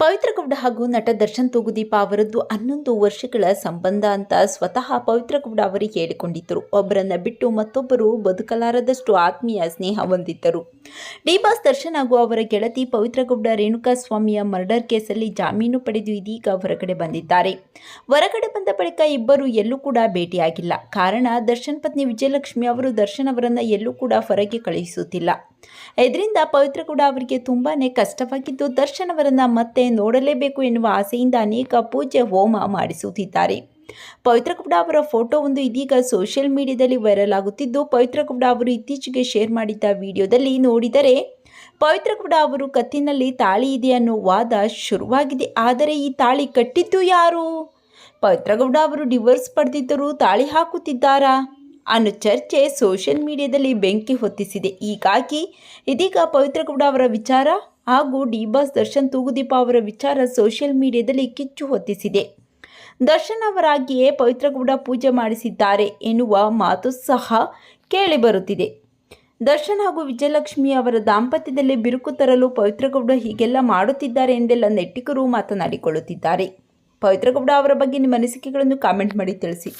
ಪವಿತ್ರ ಗೌಡ ಹಾಗೂ ನಟ ದರ್ಶನ್ ತೂಗುದೀಪ ಅವರದ್ದು ಹನ್ನೊಂದು ವರ್ಷಗಳ ಸಂಬಂಧ ಅಂತ ಸ್ವತಃ ಪವಿತ್ರಗೌಡ ಅವರು ಹೇಳಿಕೊಂಡಿದ್ದರು. ಒಬ್ಬರನ್ನ ಬಿಟ್ಟು ಮತ್ತೊಬ್ಬರು ಬದುಕಲಾರದಷ್ಟು ಆತ್ಮೀಯ ಸ್ನೇಹ ಹೊಂದಿದ್ದರು. ಡಿ ಬಾಸ್ ದರ್ಶನ್ ಹಾಗೂ ಅವರ ಗೆಳತಿ ಪವಿತ್ರಗೌಡ ರೇಣುಕಾ ಸ್ವಾಮಿಯ ಮರ್ಡರ್ ಕೇಸಲ್ಲಿ ಜಾಮೀನು ಪಡೆದು ಇದೀಗ ಹೊರಗಡೆ ಬಂದಿದ್ದಾರೆ. ಹೊರಗಡೆ ಬಂದ ಬಳಿಕ ಇಬ್ಬರು ಎಲ್ಲೂ ಕೂಡ ಭೇಟಿಯಾಗಿಲ್ಲ. ಕಾರಣ, ದರ್ಶನ್ ಪತ್ನಿ ವಿಜಯಲಕ್ಷ್ಮಿ ಅವರು ದರ್ಶನ್ ಅವರನ್ನ ಎಲ್ಲೂ ಕೂಡ ಹೊರಗೆ ಕಳುಹಿಸುತ್ತಿಲ್ಲ. ಇದರಿಂದ ಪವಿತ್ರ ಕೂಡ ಅವರಿಗೆ ತುಂಬಾ ಕಷ್ಟವಾಗಿದ್ದು ದರ್ಶನವರನ್ನು ಮತ್ತೆ ನೋಡಲೇಬೇಕು ಎನ್ನುವ ಆಸೆಯಿಂದ ಅನೇಕ ಪೂಜೆ ಹೋಮ ಮಾಡಿಸುತ್ತಿದ್ದಾರೆ. ಪವಿತ್ರ ಕೂಡ ಅವರ ಫೋಟೋ ಒಂದು ಇದೀಗ ಸೋಷಿಯಲ್ ಮೀಡಿಯಾದಲ್ಲಿ ವೈರಲ್ ಆಗುತ್ತಿದ್ದು, ಪವಿತ್ರ ಕೂಡ ಅವರು ಇತ್ತೀಚೆಗೆ ಶೇರ್ ಮಾಡಿದ್ದ ವಿಡಿಯೋದಲ್ಲಿ ನೋಡಿದರೆ, ಪವಿತ್ರ ಕೂಡ ಅವರು ಕತ್ತಿನಲ್ಲಿ ತಾಳಿ ಇದೆ ಅನ್ನೋ ವಾದ ಶುರುವಾಗಿದೆ. ಆದರೆ ಈ ತಾಳಿ ಕಟ್ಟಿದ್ದು ಯಾರು? ಪವಿತ್ರ ಗೌಡ ಅವರು ಡಿವೋರ್ಸ್ ಪಡೆದಿದ್ದರೂ ತಾಳಿ ಹಾಕುತ್ತಿದ್ದಾರಾ? ಅನ್ನೋ ಚರ್ಚೆ ಸೋಷಿಯಲ್ ಮೀಡಿಯಾದಲ್ಲಿ ಬೆಂಕಿ ಹೊತ್ತಿಸಿದೆ. ಹೀಗಾಗಿ ಇದೀಗ ಪವಿತ್ರಗೌಡ ಅವರ ವಿಚಾರ ಹಾಗೂ ಡಿ ಬಾಸ್ ದರ್ಶನ್ ತೂಗುದೀಪ ಅವರ ವಿಚಾರ ಸೋಷಿಯಲ್ ಮೀಡಿಯಾದಲ್ಲಿ ಕಿಚ್ಚು ಹೊತ್ತಿಸಿದೆ. ದರ್ಶನ್ ಅವರಾಗಿಯೇ ಪವಿತ್ರಗೌಡ ಪೂಜೆ ಮಾಡಿಸಿದ್ದಾರೆ ಎನ್ನುವ ಮಾತು ಸಹ ಕೇಳಿಬರುತ್ತಿದೆ ದರ್ಶನ್ ಹಾಗೂ ವಿಜಯಲಕ್ಷ್ಮಿ ಅವರ ದಾಂಪತ್ಯದಲ್ಲಿ ಬಿರುಕು ತರಲು ಪವಿತ್ರಗೌಡ ಹೀಗೆಲ್ಲ ಮಾಡುತ್ತಿದ್ದಾರೆ ಎಂದೆಲ್ಲ ನೆಟ್ಟಿಗರು ಮಾತನಾಡಿಕೊಳ್ಳುತ್ತಿದ್ದಾರೆ. ಪವಿತ್ರಗೌಡ ಅವರ ಬಗ್ಗೆ ನಿಮ್ಮ ಅನಿಸಿಕೆಗಳನ್ನು ಕಾಮೆಂಟ್ ಮಾಡಿ ತಿಳಿಸಿ.